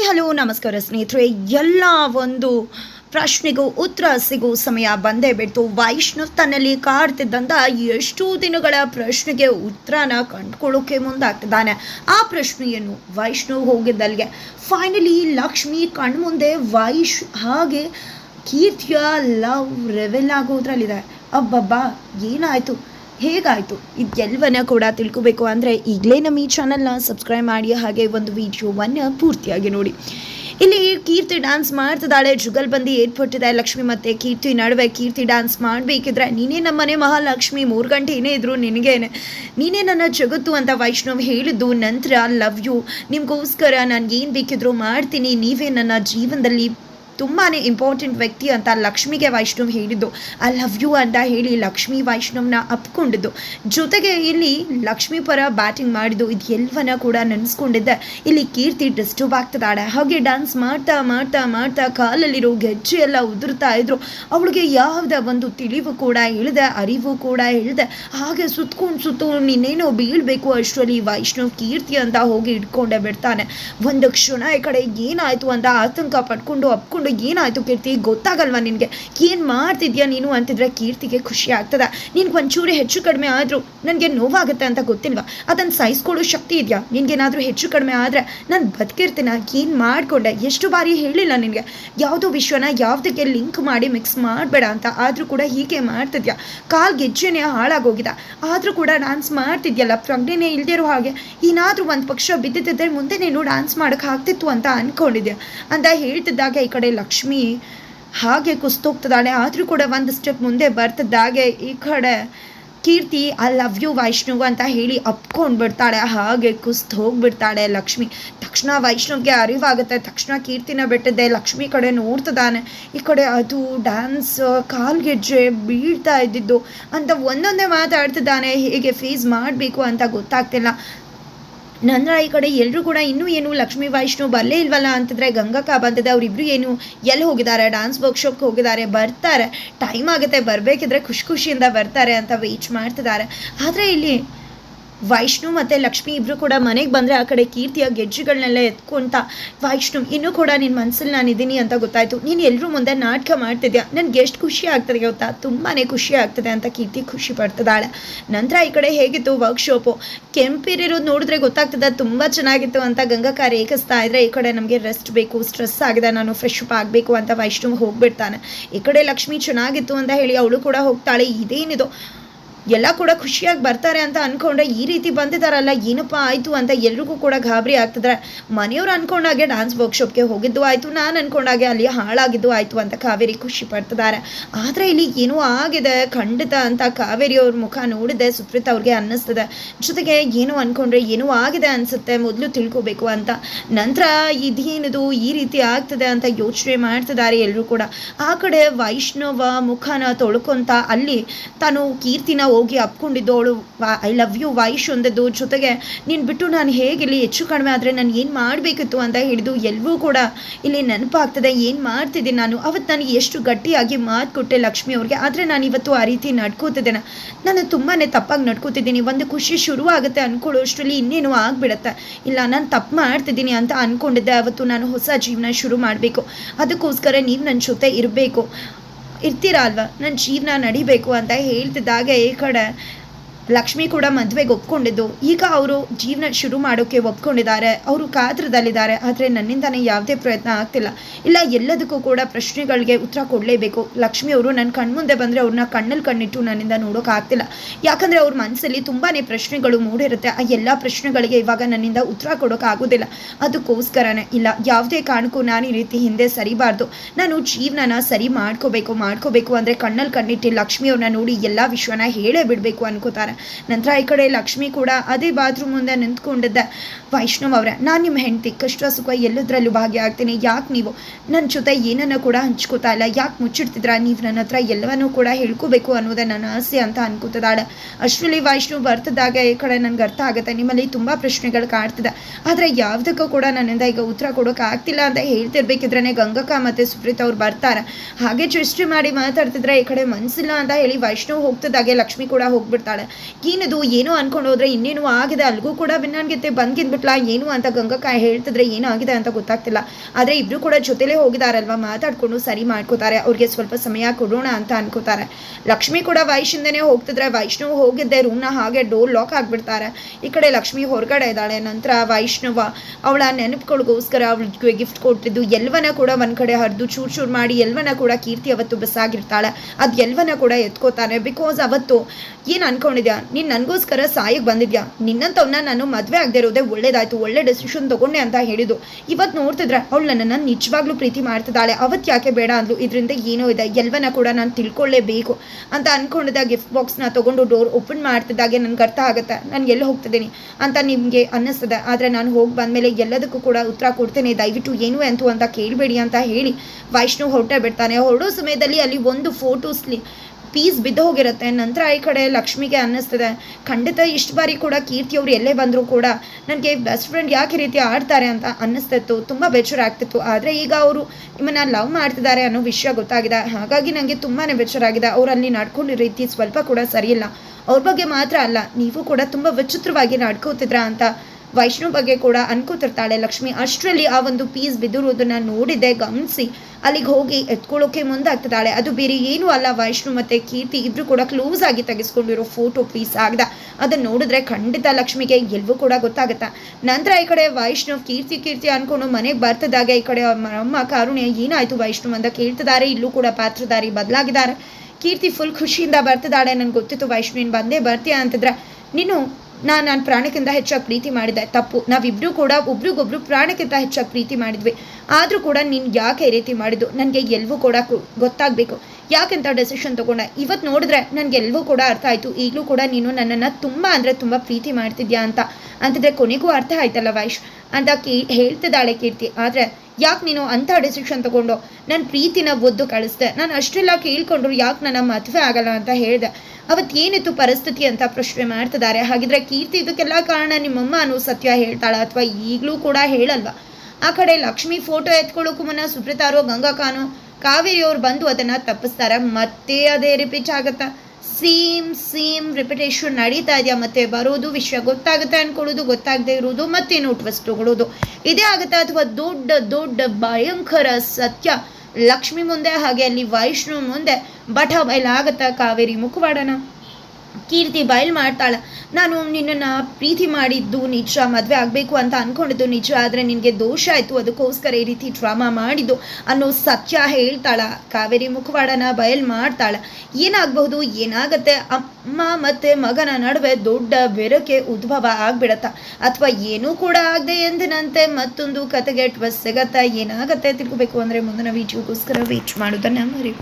Hi, hello, ನಮಸ್ಕಾರ ಸ್ನೇಹಿತರೆ. ಎಲ್ಲ ಒಂದು ಪ್ರಶ್ನೆಗೂ ಉತ್ತರ ಸಿಗೋ ಸಮಯ ಬಂದೇ ಬಿಡ್ತು. ವೈಷ್ಣವ್ ತನ್ನಲ್ಲಿ ಕಾಡ್ತಿದ್ದಂಥ ಎಷ್ಟು ದಿನಗಳ ಪ್ರಶ್ನೆಗೆ ಉತ್ತರನ ಕಂಡುಕೊಳ್ಳೋಕೆ ಮುಂದಾಗ್ತಿದ್ದಾನೆ. ಆ ಪ್ರಶ್ನೆಯನ್ನು ವೈಷ್ಣವ್ ಹೋಗಿದ್ದಲ್ಲಿಗೆ. ಫೈನಲಿ ಲಕ್ಷ್ಮಿ ಕಣ್ಮುಂದೆ ವೈಶ್ ಹಾಗೆ ಕೀರ್ತಿಯ ಲವ್ ರೆವೆಲ್ ಆಗೋದ್ರಲ್ಲಿದೆ. ಅಬ್ಬಬ್ಬಾ, ಏನಾಯಿತು? ಹೇಗಾಯಿತು? ಇದೆಲ್ಲವನ್ನ ಕೂಡ ತಿಳ್ಕೊಬೇಕು ಅಂದರೆ ಈಗಲೇ ನಮ್ಮ ಈ ಚಾನಲ್ನ ಸಬ್ಸ್ಕ್ರೈಬ್ ಮಾಡಿ ಹಾಗೆ ಒಂದು ವಿಡಿಯೋವನ್ನು ಪೂರ್ತಿಯಾಗಿ ನೋಡಿ. ಇಲ್ಲಿ ಕೀರ್ತಿ ಡ್ಯಾನ್ಸ್ ಮಾಡ್ತಿದ್ದಾಳೆ. ಜುಗಲ್ಬಂದಿ ಏರ್ಪಟ್ಟಿದೆ ಲಕ್ಷ್ಮಿ ಮತ್ತೆ ಕೀರ್ತಿ ನಡುವೆ ಕೀರ್ತಿ ಡ್ಯಾನ್ಸ್ ಮಾಡಬೇಕಿದ್ರೆ ನೀನೇ ನಮ್ಮನೆ ಮಹಾಲಕ್ಷ್ಮಿ. ಮೂರು ಗಂಟೆ ಏನೇ ಇದ್ರು ನಿನಗೇನೆ ನೀನೇ ನನ್ನ ಜಗತ್ತು ಅಂತ ವೈಷ್ಣವ್ ಹೇಳಿದ್ದು. ನಂತರ ಲವ್ ಯು ನಿಮಗೋಸ್ಕರ ನಾನು ಏನು ಬೇಕಿದ್ರು ಮಾಡ್ತೀನಿ. ನೀವೇ ನನ್ನ ಜೀವನದಲ್ಲಿ ತುಂಬಾ ಇಂಪಾರ್ಟೆಂಟ್ ವ್ಯಕ್ತಿ ಅಂತ ಲಕ್ಷ್ಮಿಗೆ ವೈಷ್ಣವ್ ಹೇಳಿದ್ದು. ಐ ಲವ್ ಯು ಅಂತ ಹೇಳಿ ಲಕ್ಷ್ಮಿ ವೈಷ್ಣವ್ನ ಅಪ್ಕೊಂಡಿದ್ದು. ಜೊತೆಗೆ ಇಲ್ಲಿ ಲಕ್ಷ್ಮಿ ಪರ ಬ್ಯಾಟಿಂಗ್ ಮಾಡಿದ್ದು ಇದು ಎಲ್ಲವನ್ನ ಕೂಡ ನೆನೆಸ್ಕೊಂಡಿದ್ದೆ. ಇಲ್ಲಿ ಕೀರ್ತಿ ಡಿಸ್ಟರ್ಬ್ ಆಗ್ತದಾಳೆ ಹಾಗೆ ಡ್ಯಾನ್ಸ್ ಮಾಡ್ತಾ ಮಾಡ್ತಾ ಮಾಡ್ತಾ ಕಾಲಲ್ಲಿರೋ ಗೆಜ್ಜೆ ಎಲ್ಲ ಉದುರ್ತಾ ಇದ್ರು. ಅವಳಿಗೆ ಯಾವುದೇ ಒಂದು ತಿಳಿವು ಕೂಡ ಇಳಿದೆ ಅರಿವು ಕೂಡ ಇಳಿದೆ ಹಾಗೆ ಸುತ್ಕೊಂಡು ಸುತ್ತು ನೀನೇನೋ ಬೀಳ್ಬೇಕು ಅಷ್ಟರಲ್ಲಿ ವೈಷ್ಣವ್ ಕೀರ್ತಿ ಅಂತ ಹೋಗಿ ಇಟ್ಕೊಂಡೆ ಬಿಡ್ತಾನೆ. ಒಂದು ಕ್ಷಣ ಈ ಕಡೆ ಏನಾಯ್ತು ಅಂತ ಆತಂಕ ಪಟ್ಕೊಂಡು ಅಪ್ಕೊಂಡು ಏನಾಯ್ತು ಕೀರ್ತಿ? ಗೊತ್ತಾಗಲ್ವಾ ನಿನಗೆ? ಏನು ಮಾಡ್ತಿದ್ಯಾ ನೀನು ಅಂತಿದ್ರೆ ಕೀರ್ತಿಗೆ ಖುಷಿ ಆಗ್ತದ. ನಿನ್ಗೆ ಒಂಚೂರು ಹೆಚ್ಚು ಕಡಿಮೆ ಆದರೂ ನನಗೆ ನೋವಾಗುತ್ತೆ ಅಂತ ಗೊತ್ತಿಲ್ವಾ? ಅದನ್ನು ಸಹಿಸ್ಕೊಳ್ಳೋ ಶಕ್ತಿ ಇದೆಯಾ? ನಿನಗೇನಾದರೂ ಹೆಚ್ಚು ಕಡಿಮೆ ಆದರೆ ನಾನು ಬದುಕಿರ್ತೀನ? ಏನು ಮಾಡಿಕೊಂಡೆ? ಎಷ್ಟು ಬಾರಿ ಹೇಳಿಲ್ಲ ನಿನಗೆ? ಯಾವುದೋ ವಿಶ್ವನ ಯಾವುದಕ್ಕೆ ಲಿಂಕ್ ಮಾಡಿ ಮಿಕ್ಸ್ ಮಾಡಬೇಡ ಅಂತ. ಆದರೂ ಕೂಡ ಹೀಗೆ ಮಾಡ್ತಿದ್ಯಾ? ಕಾಲ್ ಗೆಜ್ಜೆನೇ ಹಾಳಾಗೋಗಿದೆ. ಆದರೂ ಕೂಡ ಡಾನ್ಸ್ ಮಾಡ್ತಿದ್ಯಲ್ಲ? ಪ್ರಜ್ಞೆನೇ ಇಲ್ಲದೇ ಹಾಗೆ ಏನಾದರೂ ಒಂದು ಪಕ್ಷ ಬಿದ್ದಿದ್ದರೆ ಮುಂದೆ ನೀನು ಡಾನ್ಸ್ ಮಾಡಕ್ಕೆ ಆಗ್ತಿತ್ತು ಅಂತ ಅನ್ಕೊಂಡಿದ್ಯಾ ಅಂತ ಹೇಳ್ತಿದ್ದಾಗ ಈ ಕಡೆ ಲಕ್ಷ್ಮಿ ಹಾಗೆ ಕುಸ್ತೋಗ್ತದಾಳೆ ಆದರೂ ಕೂಡ ಒಂದು ಸ್ಟೆಪ್ ಮುಂದೆ ಬರ್ತದಾಗೆ ಈ ಕಡೆ Keerthi I love you Vaishnav ಅಂತ ಹೇಳಿ ಅಪ್ಕೊಂಡು ಬಿಡ್ತಾಳೆ. ಹಾಗೆ ಕುಸ್ತು ಹೋಗ್ಬಿಡ್ತಾಳೆ ಲಕ್ಷ್ಮಿ. ತಕ್ಷಣ ವೈಷ್ಣವ್ಗೆ ಅರಿವಾಗುತ್ತೆ. ತಕ್ಷಣ ಕೀರ್ತಿನ ಬಿಟ್ಟಿದ್ದೆ. ಲಕ್ಷ್ಮಿ ಕಡೆ ನೋಡ್ತಿದ್ದಾನೆ. ಈ ಕಡೆ ಅದು ಡ್ಯಾನ್ಸ್ ಕಾಲ್ಗೆಜ್ಜೆ ಬೀಳ್ತಾ ಇದ್ದಿದ್ದು ಅಂತ ಒಂದೊಂದೇ ಮಾತಾಡ್ತಿದ್ದಾನೆ. ಹೇಗೆ ಫೇಸ್ ಮಾಡಬೇಕು ಅಂತ ಗೊತ್ತಾಗ್ತಿಲ್ಲ. ನಂತರ ಈ ಕಡೆ ಎಲ್ಲರೂ ಕೂಡ ಇನ್ನೂ ಏನು ಲಕ್ಷ್ಮೀ ವೈಷ್ಣವ್ ಬರಲೇ ಇಲ್ವಲ್ಲ ಅಂತಂದರೆ ಗಂಗಕ್ಕ ಬಂದದ ಅವರಿಬ್ರು ಏನು ಎಲ್ಲಿ ಹೋಗಿದ್ದಾರೆ? ಡ್ಯಾನ್ಸ್ ವರ್ಕ್ಶಾಪ್ಗೆ ಹೋಗಿದ್ದಾರೆ, ಬರ್ತಾರೆ. ಟೈಮ್ ಆಗುತ್ತೆ, ಬರಬೇಕಿದ್ರೆ ಖುಷಿ ಖುಷಿಯಿಂದ ಬರ್ತಾರೆ ಅಂತ ವೇಟ್ ಮಾಡ್ತಿದ್ದಾರೆ. ಆದರೆ ಇಲ್ಲಿ ವೈಷ್ಣು ಮತ್ತು ಲಕ್ಷ್ಮಿ ಇಬ್ಬರು ಕೂಡ ಮನೆಗೆ ಬಂದರೆ ಆ ಕಡೆ ಕೀರ್ತಿಯ ಗೆಜ್ಜೆಗಳನ್ನೆಲ್ಲ ಎತ್ಕೊಂತ, ವೈಷ್ಣು, ಇನ್ನೂ ಕೂಡ ನಿನ್ನ ಮನಸ್ಸಲ್ಲಿ ನಾನು ಇದ್ದೀನಿ ಅಂತ ಗೊತ್ತಾಯಿತು. ನೀನು ಎಲ್ಲರೂ ಮುಂದೆ ನಾಟಕ ಮಾಡ್ತಿದ್ಯಾ? ನನಗೆ ಎಷ್ಟು ಖುಷಿ ಆಗ್ತದೆ ಗೊತ್ತಾ? ತುಂಬಾ ಖುಷಿ ಆಗ್ತದೆ ಅಂತ ಕೀರ್ತಿ ಖುಷಿ ಪಡ್ತದಾಳೆ ನಂತರ ಈ ಕಡೆ ಹೇಗಿತ್ತು ವರ್ಕ್ಶಾಪು ಕೆಂಪಿರಿರೋದು ನೋಡಿದ್ರೆ ಗೊತ್ತಾಗ್ತದೆ ತುಂಬ ಚೆನ್ನಾಗಿತ್ತು ಅಂತ ಗಂಗಕ್ಕ ರೇಖಿಸ್ತಾ ಇದ್ರೆ ಈ ಕಡೆ ನಮಗೆ ರೆಸ್ಟ್ ಬೇಕು ಸ್ಟ್ರೆಸ್ ಆಗಿದೆ, ನಾನು ಫ್ರೆಶ್ ಅಪ್ ಆಗಬೇಕು ಅಂತ ವೈಷ್ಣು ಹೋಗ್ಬಿಡ್ತಾನೆ. ಈ ಕಡೆ ಲಕ್ಷ್ಮಿ ಚೆನ್ನಾಗಿತ್ತು ಅಂತ ಹೇಳಿ ಅವಳು ಕೂಡ ಹೋಗ್ತಾಳೆ. ಇದೇನಿದು? ಎಲ್ಲ ಕೂಡ ಖುಷಿಯಾಗಿ ಬರ್ತಾರೆ ಅಂತ ಅನ್ಕೊಂಡ್ರೆ ಈ ರೀತಿ ಬಂದಿದ್ದಾರಲ್ಲ ಏನಪ್ಪ ಆಯಿತು ಅಂತ ಎಲ್ರಿಗೂ ಕೂಡ ಗಾಬರಿ ಆಗ್ತಿದ್ರೆ ಮನೆಯವ್ರು ಅನ್ಕೊಂಡಾಗೆ ಡ್ಯಾನ್ಸ್ ವರ್ಕ್ಶಾಪ್ಗೆ ಹೋಗಿದ್ದು ಆಯಿತು, ನಾನು ಅನ್ಕೊಂಡಾಗೆ ಅಲ್ಲಿ ಹಾಳಾಗಿದ್ದು ಆಯಿತು ಅಂತ ಕಾವೇರಿ ಖುಷಿ ಪಡ್ತಿದ್ದಾರೆ. ಆದರೆ ಇಲ್ಲಿ ಏನೋ ಆಗಿದೆ, ಖಂಡಿತ ಅಂತ ಕಾವೇರಿ ಅವ್ರ ಮುಖ ನೋಡಿದೆ, ಸುಪ್ರೀತ್ ಅವ್ರಿಗೆ ಅನ್ನಿಸ್ತದೆ. ಜೊತೆಗೆ ಏನೋ ಅನ್ಕೊಂಡ್ರೆ, ಏನೋ ಆಗಿದೆ ಅನಿಸುತ್ತೆ, ಮೊದಲು ತಿಳ್ಕೊಬೇಕು ಅಂತ. ನಂತರ ಇದೇನಿದು, ಈ ರೀತಿ ಆಗ್ತದೆ ಅಂತ ಯೋಚನೆ ಮಾಡ್ತಿದ್ದಾರೆ ಎಲ್ಲರೂ ಕೂಡ. ಆ ಕಡೆ ವೈಷ್ಣವ ಮುಖನ ತೊಳ್ಕೊಂತ ಅಲ್ಲಿ ತಾನು ಕೀರ್ತಿನ ಹೋಗಿ ಅಪ್ಕೊಂಡಿದ್ದು ಅವಳು ಐ ಲವ್ ಯು ವೈಶ್ ಒಂದದ್ದು ಜೊತೆಗೆ, ನೀನು ಬಿಟ್ಟು ನಾನು ಹೇಗೆ ಇಲ್ಲಿ ಹೆಚ್ಚು ಕಡಿಮೆ ಆದರೆ ನಾನು ಏನು ಮಾಡಬೇಕಿತ್ತು? ಅಂತ ಹಿಡಿದು ಎಲ್ಲವೂ ಕೂಡ ಇಲ್ಲಿ ನೆನಪಾಗ್ತದೆ, ಏನು ಮಾಡ್ತಿದ್ದೀನಿ ನಾನು? ಅವತ್ತು ನನಗೆ ಎಷ್ಟು ಗಟ್ಟಿಯಾಗಿ ಮಾತು ಕೊಟ್ಟೆ ಲಕ್ಷ್ಮಿ ಅವ್ರಿಗೆ, ಆದರೆ ನಾನು ಇವತ್ತು ಆ ರೀತಿ ನಡ್ಕೋತಿದ್ದೇನೆ. ನಾನು ತುಂಬಾ ತಪ್ಪಾಗಿ ನಡ್ಕೋತಿದ್ದೀನಿ. ಒಂದು ಖುಷಿ ಶುರುವಾಗುತ್ತೆ ಅಂದ್ಕೊಳ್ಳೋ ಅಷ್ಟರಲ್ಲಿ ಇನ್ನೇನು ಆಗಿಬಿಡತ್ತೆ. ಇಲ್ಲ, ನಾನು ತಪ್ಪು ಮಾಡ್ತಿದ್ದೀನಿ ಅಂತ ಅಂದ್ಕೊಂಡಿದ್ದೆ ಅವತ್ತು ನಾನು ಹೊಸ ಜೀವನ ಶುರು ಮಾಡಬೇಕು. ಅದಕ್ಕೋಸ್ಕರ ನೀವು ನನ್ನ ಜೊತೆ ಇರಬೇಕು. ಇರ್ತೀರಾ ಅಲ್ವಾ? ನನ್ನ ಜೀವನ ನಡಿಬೇಕು ಅಂತ ಹೇಳ್ತಿದ್ದಾಗ ಈ ಕಡೆ. ಲಕ್ಷ್ಮಿ ಕೂಡ ಮದುವೆಗೆ ಒಪ್ಕೊಂಡಿದ್ದು. ಈಗ ಅವರು ಜೀವನ ಶುರು ಮಾಡೋಕ್ಕೆ ಒಪ್ಕೊಂಡಿದ್ದಾರೆ. ಅವರು ಕಾತ್ರದಲ್ಲಿದ್ದಾರೆ. ಆದರೆ ನನ್ನಿಂದನೇ ಯಾವುದೇ ಪ್ರಯತ್ನ ಆಗ್ತಿಲ್ಲ. ಇಲ್ಲ, ಎಲ್ಲದಕ್ಕೂ ಕೂಡ ಪ್ರಶ್ನೆಗಳಿಗೆ ಉತ್ತರ ಕೊಡಲೇಬೇಕು. ಲಕ್ಷ್ಮಿ ಅವರು ನನ್ನ ಕಣ್ಮುಂದೆ ಬಂದರೆ ಅವ್ರನ್ನ ಕಣ್ಣಲ್ಲಿ ಕಣ್ಣಿಟ್ಟು ನನ್ನಿಂದ ನೋಡೋಕ್ಕಾಗ್ತಿಲ್ಲ ಯಾಕಂದರೆ ಅವ್ರ ಮನಸ್ಸಲ್ಲಿ ತುಂಬಾ ಪ್ರಶ್ನೆಗಳು ಮೂಡಿರುತ್ತೆ. ಆ ಎಲ್ಲ ಪ್ರಶ್ನೆಗಳಿಗೆ ಇವಾಗ ನನ್ನಿಂದ ಉತ್ತರ ಕೊಡೋಕ್ಕಾಗೋದಿಲ್ಲ ಅದಕ್ಕೋಸ್ಕರನೇ. ಇಲ್ಲ, ಯಾವುದೇ ಕಾರಣಕ್ಕೂ ನಾನು ಈ ರೀತಿ ಹಿಂದೆ ಸರಿಬಾರ್ದು. ನಾನು ಜೀವನನ ಸರಿ ಮಾಡ್ಕೋಬೇಕು ಮಾಡ್ಕೋಬೇಕು ಅಂದರೆ ಕಣ್ಣಲ್ಲಿ ಕಣ್ಣಿಟ್ಟು ಲಕ್ಷ್ಮಿಯವ್ರನ್ನ ನೋಡಿ ಎಲ್ಲ ವಿಶ್ವನ ಹೇಳೇ ಬಿಡಬೇಕು ಅನ್ಕೋತಾರೆ. ನಂತರ ಈ ಕಡೆ ಲಕ್ಷ್ಮಿ ಕೂಡ ಅದೇ ಬಾತ್ರೂಮ್ ಮುಂದೆ ನಿಂತ್ಕೊಂಡಿದ್ದೆ. ವೈಷ್ಣವ್ ಅವರೇ, ನಾನು ನಿಮ್ಮ ಹೆಂಡತಿ ಕಷ್ಟ ಸುಖ ಎಲ್ಲದರಲ್ಲೂ ಭಾಗಿಯಾಗ್ತೀನಿ. ಯಾಕೆ ನೀವು? ನನ್ನ ಜೊತೆ ಏನನ್ನು ಕೂಡ ಹಂಚ್ಕೋತಾ ಇಲ್ಲ. ಯಾಕೆ ಮುಚ್ಚಿಡ್ತಿದ್ರ? ನೀವು ನನ್ನ ಹತ್ರ ಎಲ್ಲವನ್ನೂ ಕೂಡ ಹೇಳ್ಕೋಬೇಕು ಅನ್ನೋದೇ ನನ್ನ ಆಸೆ ಅಂತ ಅನ್ಕೋತದಾಳೆ ಅಶ್ವಲಿ ವೈಷ್ಣವ್ ಬರ್ತದಾಗ ಈ ಕಡೆ ನನಗೆ ಅರ್ಥ ಆಗುತ್ತೆ. ನಿಮ್ಮಲ್ಲಿ ತುಂಬ ಪ್ರಶ್ನೆಗಳು ಕಾಡ್ತಿದೆ ಆದರೆ ಯಾವುದಕ್ಕೂ ಕೂಡ ನನ್ನಿಂದ ಈಗ ಉತ್ತರ ಕೊಡೋಕೆ ಆಗ್ತಿಲ್ಲ ಅಂತ ಹೇಳ್ತಿರ್ಬೇಕಿದ್ರೆ ಗಂಗಕ್ಕ ಮತ್ತು ಸುಪ್ರೀತ್ ಅವ್ರು ಬರ್ತಾರೆ. ಹಾಗೆ ಚೇಷ್ಟೆ ಮಾಡಿ ಮಾತಾಡ್ತಿದ್ರೆ ಈ ಕಡೆ ಮನಸ್ಸಿಲ್ಲ ಅಂತ ಹೇಳಿ ವೈಷ್ಣವ್ ಹೋಗ್ತದಾಗೆ ಲಕ್ಷ್ಮಿ ಕೂಡ ಹೋಗ್ಬಿಡ್ತಾಳೆ. ಏನದು, ಏನೋ ಅನ್ಕೊಂಡು ಹೋದ್ರೆ ಇನ್ನೇನು ಆಗಿದೆ, ಅಲ್ಗೂ ಕೂಡ ಭಿನ್ನಾನ್ಗೆತ್ತೆ ಬಂದ್ಗಿದ್ಬಿಟ್ಲಾ ಏನು ಅಂತ ಗಂಗಕ್ಕ ಹೇಳ್ತಿದ್ರೆ ಏನೋ ಆಗಿದೆ ಅಂತ ಗೊತ್ತಾಗ್ತಿಲ್ಲ. ಆದರೆ ಇಬ್ರು ಕೂಡ ಜೊತೆಲೇ ಹೋಗಿದಾರಲ್ವಾ, ಮಾತಾಡ್ಕೊಂಡು ಸರಿ ಮಾಡ್ಕೋತಾರೆ, ಅವ್ರಿಗೆ ಸ್ವಲ್ಪ ಸಮಯ ಕೊಡೋಣ ಅಂತ ಅನ್ಕೋತಾರೆ. ಲಕ್ಷ್ಮಿ ಕೂಡ ವೈಶಿಂದನೇ ಹೋಗ್ತಿದ್ರೆ, ವೈಷ್ಣವ್ ಹೋಗಿದ್ದೆ, ರೂಮ್ನ ಹಾಗೆ ಡೋರ್ ಲಾಕ್ ಆಗಿಬಿಡ್ತಾರೆ. ಈ ಕಡೆ ಲಕ್ಷ್ಮಿ ಹೊರಗಡೆ ಇದ್ದಾಳೆ, ನಂತರ ವೈಷ್ಣವ ಅವಳ ನೆನಪುಗಳಿಗೋಸ್ಕರ ಅವಳಿಗೆ ಗಿಫ್ಟ್ ಕೊಟ್ಟಿದ್ದು ಎಲ್ವನ ಕೂಡ ಒಂದ್ ಕಡೆ ಹರಿದು ಚೂರ್ ಚೂರ್ ಮಾಡಿ ಎಲ್ವನ ಕೂಡ ಕೀರ್ತಿ ಅವತ್ತು ಬಸ್ಸಾಗಿರ್ತಾಳೆ ಅದು ಎಲ್ವನ ಕೂಡ ಎತ್ಕೋತಾನೆ ಬಿಕಾಸ್ ಅವತ್ತು ಏನು ಅನ್ಕೊಂಡಿದ್ಯಾ ನೀನು ನನಗೋಸ್ಕರ ಸಾಯಿಗೆ ಬಂದಿದ್ಯಾ? ನಿನ್ನಂತವನ್ನ ನಾನು ಮದುವೆ ಆಗದೆ ಇರೋದೇ ಒಳ್ಳೇದಾಯ್ತು, ಒಳ್ಳೆ ಡೆಸಿಷನ್ ತಗೊಂಡೆ ಅಂತ ಹೇಳಿದ್ದು. ಇವತ್ತು ನೋಡ್ತಿದ್ರೆ ಅವಳು ನನ್ನನ್ನು ನಿಜವಾಗ್ಲೂ ಪ್ರೀತಿ ಮಾಡ್ತಿದ್ದಾಳೆ. ಅವತ್ ಯಾಕೆ ಬೇಡ ಅಂದ್ಲು? ಇದರಿಂದ ಏನೋ ಇದೆ. ಎಲ್ವನ ಕೂಡ ನಾನು ತಿಳ್ಕೊಳ್ಳೇಬೇಕು ಅಂತ ಅನ್ಕೊಂಡಿದ್ದ ಗಿಫ್ಟ್ ಬಾಕ್ಸ್ನ ತಗೊಂಡು ಡೋರ್ ಓಪನ್ ಮಾಡ್ತಿದ್ದಾಗೆ ನನ್ಗೆ ಅರ್ಥ ಆಗುತ್ತೆ. ನಾನು ಎಲ್ಲಿ ಹೋಗ್ತಿದ್ದೀನಿ ಅಂತ ನಿಮಗೆ ಅನ್ನಿಸ್ತದೆ. ಆದರೆ ನಾನು ಹೋಗಿ ಬಂದಮೇಲೆ ಎಲ್ಲದಕ್ಕೂ ಕೂಡ ಉತ್ತರ ಕೊಡ್ತೇನೆ. ದಯವಿಟ್ಟು ಏನು ಅಂತು ಅಂತ ಕೇಳಬೇಡಿ ಅಂತ ಹೇಳಿ ವೈಷ್ಣು ಹೊರಟೆ ಬಿಡ್ತಾನೆ. ಹೊರಡೋ ಸಮಯದಲ್ಲಿ ಅಲ್ಲಿ ಒಂದು ಫೋಟೋಸ್ಲಿ ಪೀಸ್ ಬಿದ್ದು ಹೋಗಿರುತ್ತೆ. ನಂತರ ಈ ಕಡೆ ಲಕ್ಷ್ಮಿಗೆ ಅನ್ನಿಸ್ತದೆ. ಖಂಡಿತ ಇಷ್ಟು ಬಾರಿ ಕೂಡ ಕೀರ್ತಿ ಅವರು ಎಲ್ಲೇ ಬಂದರೂ ಕೂಡ ನನಗೆ ಬೆಸ್ಟ್ ಫ್ರೆಂಡ್ ಯಾಕೆ ರೀತಿ ಆಡ್ತಾರೆ ಅಂತ ಅನ್ನಿಸ್ತಿತ್ತು. ತುಂಬ ಬೇಜಾರು ಆಗ್ತಿತ್ತು ಆದರೆ ಈಗ ಅವರು ನಿಮ್ಮನ್ನು ಲವ್ ಮಾಡ್ತಿದ್ದಾರೆ ಅನ್ನೋ ವಿಷಯ ಗೊತ್ತಾಗಿದೆ. ಹಾಗಾಗಿ ನನಗೆ ತುಂಬಾ ಬೇಜಾರಾಗಿದೆ ಅವರು ಅಲ್ಲಿ ನಡ್ಕೊಂಡಿರೋ ರೀತಿ ಸ್ವಲ್ಪ ಕೂಡ ಸರಿಯಿಲ್ಲ ಅವ್ರ ಬಗ್ಗೆ ಮಾತ್ರ ಅಲ್ಲ, ನೀವು ಕೂಡ ತುಂಬ ವಿಚಿತ್ರವಾಗಿ ನಡ್ಕೋತಿದ್ರ ಅಂತ ವೈಷ್ಣವ್ ಬಗ್ಗೆ ಕೂಡ ಅನ್ಕೋತಿರ್ತಾಳೆ. ಲಕ್ಷ್ಮಿ, ಅಷ್ಟರಲ್ಲಿ ಆ ಒಂದು ಪೀಸ್ ಬಿದ್ದಿರೋದನ್ನ ನೋಡಿದೆ ಗಮನಿಸಿ ಅಲ್ಲಿಗೆ ಹೋಗಿ ಎತ್ಕೊಳ್ಳೋಕೆ ಮುಂದಾಗ್ತಿದ್ದಾಳೆ. ಅದು ಬೇರೆ ಏನೂ ಅಲ್ಲ. ವೈಷ್ಣು ಮತ್ತೆ ಕೀರ್ತಿ ಇಬ್ರು ಕೂಡ ಕ್ಲೋಸ್ ಆಗಿ ತೆಗೆಸ್ಕೊಂಡಿರೋ ಫೋಟೋ ಪೀಸ್ ಆಗದ. ಅದನ್ನ ನೋಡಿದ್ರೆ ಖಂಡಿತ ಲಕ್ಷ್ಮಿಗೆ ಎಲ್ವೂ ಕೂಡ ಗೊತ್ತಾಗುತ್ತಾ. ನಂತರ ಈ ಕಡೆ ವೈಷ್ಣವ್ ಕೀರ್ತಿ ಕೀರ್ತಿ ಅನ್ಕೊಂಡು ಮನೆಗೆ ಬರ್ತಿದ್ದಾಗ. ಈ ಕಡೆ ಅಮ್ಮ ಕಾರುಣ್ಯ, ಏನಾಯ್ತು ವೈಷ್ಣವ್ ಅಂತ ಕೇಳ್ತಿದ್ದಾರೆ. ಇಲ್ಲೂ ಕೂಡ ಪಾತ್ರಧಾರಿ ಬದಲಾಗಿದ್ದಾರೆ. ಕೀರ್ತಿ ಫುಲ್ ಖುಷಿಯಿಂದ ಬರ್ತಿದ್ದಾಳೆ. ನನಗೆ ಗೊತ್ತಿತ್ತು ವೈಷ್ಣುವಿನ ಬಂದೇ ಬರ್ತೀಯ ಅಂತಿದ್ರೆ, ನೀನು ನಾನು ನಾನು ಪ್ರಾಣಕ್ಕಿಂತ ಹೆಚ್ಚಾಗಿ ಪ್ರೀತಿ ಮಾಡಿದೆ. ತಪ್ಪು. ನಾವಿಬ್ರು ಕೂಡ ಒಬ್ರಿಗೊಬ್ರು ಪ್ರಾಣಕ್ಕಿಂತ ಹೆಚ್ಚಾಗಿ ಪ್ರೀತಿ ಮಾಡಿದ್ವಿ. ಆದರೂ ಕೂಡ ನೀನು ಯಾಕೆ ಈ ರೀತಿ ಮಾಡಿದ್ದು? ನನಗೆ ಎಲ್ಲವೂ ಕೂಡ ಗೊತ್ತಾಗಬೇಕು. ಯಾಕೆಂತ ಡೆಸಿಷನ್ ತೊಗೊಂಡೆ? ಇವತ್ತು ನೋಡಿದ್ರೆ ನನಗೆ ಎಲ್ಲವೂ ಕೂಡ ಅರ್ಥ ಆಯಿತು. ಈಗಲೂ ಕೂಡ ನೀನು ನನ್ನನ್ನು ತುಂಬ ಅಂದರೆ ತುಂಬ ಪ್ರೀತಿ ಮಾಡ್ತಿದ್ಯಾ ಅಂತ. ಅಂತಿದ್ರೆ ಕೊನೆಗೂ ಅರ್ಥ ಆಯ್ತಲ್ಲ ವೈಶ್? ಅಂತ ಕೀ ಹೇಳ್ತಿದ್ದಾಳೆ ಕೀರ್ತಿ. ಆದರೆ ಯಾಕೆ ನೀನು ಅಂಥ ಡಿಸಿಷನ್ ತಗೊಂಡು ನನ್ನ ಪ್ರೀತಿನ ಒದ್ದು ಕಳಿಸ್ದೆ? ನಾನು ಅಷ್ಟೆಲ್ಲ ಕೇಳ್ಕೊಂಡ್ರು ಯಾಕೆ ನನ್ನ ಮದುವೆ ಆಗಲ್ಲ ಅಂತ ಹೇಳಿದೆ. ಅವತ್ತು ಏನಿತ್ತು ಪರಿಸ್ಥಿತಿ ಅಂತ ಪ್ರಶ್ನೆ ಮಾಡ್ತಿದ್ದಾರೆ. ಹಾಗಿದ್ರೆ ಕೀರ್ತಿ ಇದಕ್ಕೆಲ್ಲ ಕಾರಣ ನಿಮ್ಮಮ್ಮ ಅನ್ನೋ ಸತ್ಯ ಹೇಳ್ತಾಳ ಅಥವಾ ಈಗಲೂ ಕೂಡ ಹೇಳಲ್ವಾ? ಆ ಕಡೆ ಲಕ್ಷ್ಮಿ ಫೋಟೋ ಎತ್ಕೊಳ್ಳೋಕ್ಕೂ ಮುನ್ನ ಸುಪ್ರೀತಾರೋ ಗಂಗಾಕಾನೋ ಕಾವೇರಿ ಅವ್ರು ಬಂದು ಅದನ್ನು ತಪ್ಪಿಸ್ತಾರೆ. ಮತ್ತೆ ಅದೇ ರಿಪೀಟ್ ಆಗತ್ತಾ? ಸೇಮ್ ಸೇಮ್ ರಿಪಿಟೇಷನ್ ನಡೀತಾ ಇದೆಯಾ? ಮತ್ತೆ ಬರೋದು, ವಿಷಯ ಗೊತ್ತಾಗುತ್ತೆ ಅನ್ಕೊಳ್ಳೋದು, ಗೊತ್ತಾಗದೆ ಇರೋದು ನೋಟ್ ವಸ್ತು ತಗೊಳ್ಳೋದು ಇದೇ ಆಗುತ್ತಾ ಅಥವಾ ದೊಡ್ಡ ದೊಡ್ಡ, ಭಯಂಕರ ಸತ್ಯ? ಲಕ್ಷ್ಮಿ ಮುಂದೆ ಹಾಗೆ ಅಲ್ಲಿ ವೈಷ್ಣು ಮುಂದೆ ಬಠ ಬಯಲಾಗತ್ತ? ಕಾವೇರಿ ಮುಖವಾಡನ? ಕೀರ್ತಿ ಬಯಲು ಮಾಡ್ತಾಳೆ. ನಾನು ನಿನ್ನನ್ನು ಪ್ರೀತಿ ಮಾಡಿದ್ದು ನಿಜ, ಮದುವೆ ಆಗಬೇಕು ಅಂತ ಅಂದ್ಕೊಂಡಿದ್ದು ನಿಜ, ಆದರೆ ನಿನಗೆ ದೋಷ ಆಯಿತು. ಅದಕ್ಕೋಸ್ಕರ ಈ ರೀತಿ ಡ್ರಾಮಾ ಮಾಡಿದ್ದು ಅನ್ನೋ ಸತ್ಯ ಹೇಳ್ತಾಳ. ಕಾವೇರಿ ಮುಖವಾಡನ ಬಯಲು ಮಾಡ್ತಾಳೆ. ಏನಾಗಬಹುದು? ಏನಾಗತ್ತೆ? ಅಮ್ಮ ಮತ್ತು ಮಗನ ನಡುವೆ ದೊಡ್ಡ ಬೆರಕೆ ಉದ್ಭವ ಆಗ್ಬಿಡತ್ತ. ಅಥವಾ ಏನೂ ಕೂಡ ಆಗದೆ ಎಂದಿನಂತೆ ಮತ್ತೊಂದು ಕತೆಗೆ ಟ್ವಸ್ ಸಿಗತ್ತಾ? ಏನಾಗತ್ತೆ ತಿಳ್ಕೋಬೇಕು ಅಂದರೆ ಮುಂದಿನ ವಿಡಿಯೋಗೋಸ್ಕರ ವೀಚ್ ಮಾಡೋದನ್ನು ಮರಿ